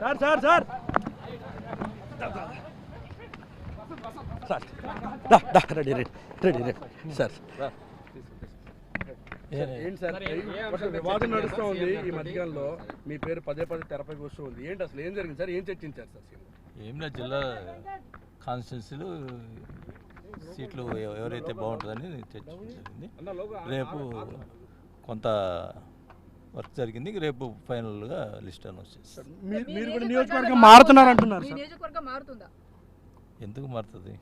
Sir sir sir. Sir దా, దా, ready ready ready ready. Sir. ఏంటి sir? అసలు వివాదం నడుస్తూ ఉంది ఈ మధ్యకాలంలో. మీ పేరు పదే పదే తెరపైకి వస్తూ ఉంది. ఏంటి అసలు ఏం జరిగింది సార్? ఏం చర్చించారు సార్? ఏం లేదు జిల్లా కాన్స్టిట్యున్సీలు సీట్లు ఎవ- ఎవరైతే బాగుంటుందని చర్చించడం జరిగింది. రేపు కొంత వర్క్ జరిగింది. రేపు ఫైనల్గా లిస్ట్ అనౌన్స్ చేస్తారు మీరు కూడా నియోజకవర్గం మారుతున్నారు అంటున్నారు ఎందుకు మారుతుంది?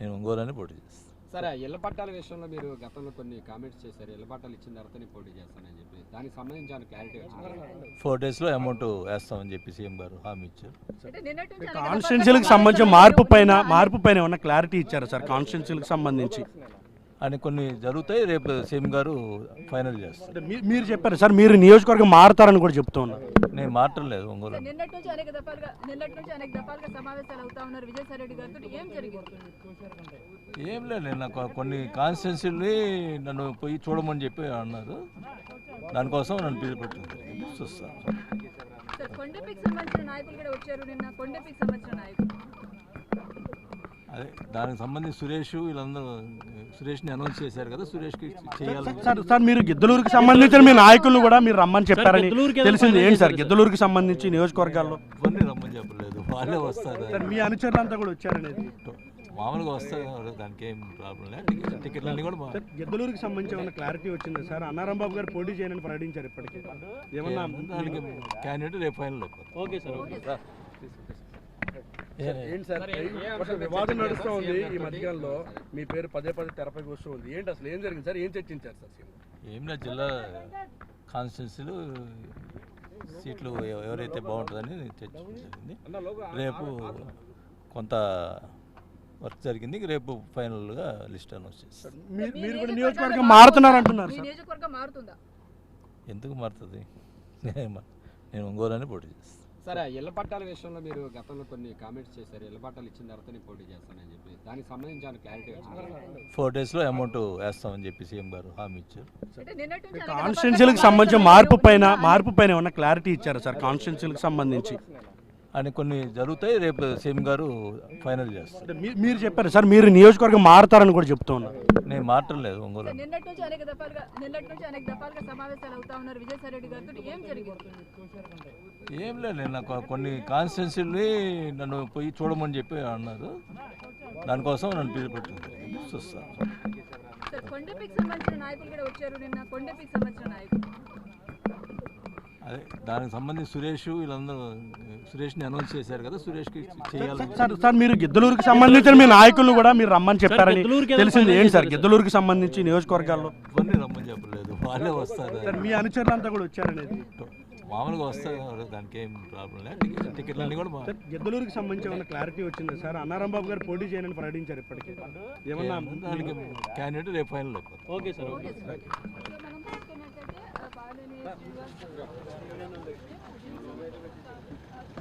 నేను ఒంగోలని పోటీ చేస్తాను సరే ఆ ఇళ్ళ పట్టాల విషయంలో మీరు గతంలో కొన్ని కామెంట్స్ చేశారు. ఇళ్ళ పట్టాలు ఇచ్చిన తర్వాతనే పోటీ చేస్తానని చెప్పి. దానికి సంబంధించి ఏమైనా క్లారిటీ వచ్చింది? ఫోర్ డేస్లో అమౌంట్ వేస్తామని చెప్పి సీఎం గారు హామీ ఇచ్చారు. అంటే నిన్నటి నుంచి అనేక కాన్స్టిట్యున్సీలకు సంబంధించిన మార్పు పైన. మార్పు పైన ఏమన్నా క్లారిటీ ఇచ్చారు సార్? కాన్స్టిట్యున్సీలకు సంబంధించి. అని కొన్ని జరుగుతాయి. రేపు సీఎం గారు ఫైనల్ చేస్తారు. అంటే మీ- మీరు చెప్పారు సార్ మీరు నియోజకవర్గం మారుతారని కూడా చెప్తూ ఉన్నారు. నేను మారట్లేదు ఒంగోలు. సార్, నిన్నటి నుంచి అనేక దఫాలుగా నిన్నటి నుంచి అనేక దఫాలుగా సమావేశాలు అవుతా ఉన్నారు. విజయసాయి రెడ్డి గారితో ఏం జరిగింది? ఏం లేదు నేను నాకు కొన్ని కాన్స్టిట్యున్సీని నన్ను పోయి చూడమని చెప్పి అన్నారు. దానికోసం నన్ను పిలిపెట్టింది చూస్తాను సార్ కొండపికి సంబంధించిన నాయకులు కూడా వచ్చారు నిన్న. కొండపికి సంబంధించిన నాయకులు. అదే దానికి సంబంధించి సురేష్ వీళ్ళందరూ సురేష్ని అనౌన్స్ చేశారు కదా సురేష్కి చేయాలి సార్ సార్ మీరు గిద్దలూరుకి సంబంధించిన మీ నాయకులను కూడా మీరు రమ్మని చెప్పారని తెలిసింది. ఏంటి సార్ గిద్దలూరుకి సంబంధించి నియోజకవర్గాల్లో? ఇవన్నీ రమ్మని చెప్పలేదు వాళ్ళే వస్తారు. సార్ మీ అనుచరులంతా కూడా వచ్చారనేది. మామూలుగా వస్తారు దానికి ఏం ప్రాబ్లం లేదు. టికెట్ టికెట్లన్నీ కూడా సార్ గిద్దలూరుకి సంబంధించి ఏమైనా క్లారిటీ వచ్చింది? సార్ అన్నారాం బాబు గారు పోటీ చేయనని ప్రకటించారు ఇప్పటికే. ఏమన్నా దానికి క్యాండిడేట్ రేపు ఫైనల్ అయిపోతుంది. Okay sir. ఏంటి సార్? వివాదం నడుస్తూ ఉంది ఈ మధ్యకాలంలో మీ పేరు పదే పదే తెరపైకి వస్తూ ఉంది. ఏంటి అసలు? ఏం జరిగింది సార్? ఏం చర్చించారు సార్? ఏం లేదు జిల్లా కాన్స్టిట్యున్సీలు సీట్లు ఎవ- ఎవరైతే బాగుంటుందని చర్చించడం జరిగింది. రేపు కొంత వర్క్ జరిగింది. రేపు ఫైనల్గా లిస్ట్ అనౌన్స్ చేస్తారు మీరు కూడా నియోజకవర్గం మారుతున్నారు అంటున్నారు మీ సార్. నియోజకవర్గం మారుతుందా? ఎందుకు మారుతుంది? నేను ఒంగోలని పోటీ చేస్తాను సరే ఆ ఇళ్ళ పట్టాల విషయంలో మీరు గతంలో కొన్ని కామెంట్స్ చేశారు. ఇళ్ళ పట్టాలు ఇచ్చిన తర్వాతనే పోటీ చేస్తానని చెప్పి. దానికి సంబంధించి క్లారిటీ వచ్చింది? ఫోర్ డేస్లో అమౌంట్ వేస్తామని చెప్పి సీఎం గారు హామీ ఇచ్చారు. అంటే నిన్నటి నుంచి అనేక కాన్స్టిట్యున్సీలకు సమావేశాలు మార్పు పైన. మార్పు పైన ఏమన్నా క్లారిటీ ఇచ్చారు సార్? కాన్స్టిట్యున్సీలకు సంబంధించి. అని కొన్ని జరుగుతాయి రేపు సీఎం గారు ఫైనల్ చేస్తారు. మీరు చెప్పారు సార్ మీరు నియోజకవర్గం మారుతారని కూడా చెప్తూ ఉన్నారు. నేను మారట్లేదు ఒంగోలు. సార్, నిన్నటి నుంచి అనేక దఫాలుగా నిన్నటి నుంచి అనేక దఫాలుగా సమావేశాలు అవుతా ఉన్నారు విజయసాయి రెడ్డి గారితో. ఏం జరిగింది? ఏం లేదు నేను నాకు కొన్ని కాన్స్టిట్యున్సీని నన్ను పోయి చూడమని చెప్పి అన్నారు. దానికోసం నన్ను పిలిపెట్టింది చూస్తాను సార్ కొండపికి సంబంధించిన నాయకులు కూడా వచ్చారు నిన్న. కొండపికి సంబంధించిన నాయకులు. అదే దానికి సంబంధించి సురేష్ వీళ్ళందరూ సురేష్ని అనౌన్స్ చేశారు కదా సురేష్కి చేయాలి సార్ సార్ మీరు గిద్దలూరుకి సంబంధించిన మీ నాయకులను కూడా మీరు రమ్మని చెప్పారని తెలిసింది. ఏంటి సార్ గిద్దలూరుకి సంబంధించి నియోజకవర్గాల్లో? ఇవన్నీ రమ్మని చెప్పలేదు. వాళ్ళే వస్తారు. సార్ మీ అనుచరులంతా కూడా వచ్చారనేది. మామూలుగా వస్తారు దానికి ఏం ప్రాబ్లం లేదు. టికెట్ టికెట్లన్నీ కూడా గిద్దలూరుకి సంబంధించి ఏమైనా క్లారిటీ వచ్చింది? సార్ అన్నారాం బాబు గారు పోటీ చేయనని ప్రకటించారు ఇప్పటికే. ఏమన్నా దానికి క్యాండిడేట్ రేపు ఫైనల్ ఓకే సార్ ఓకే.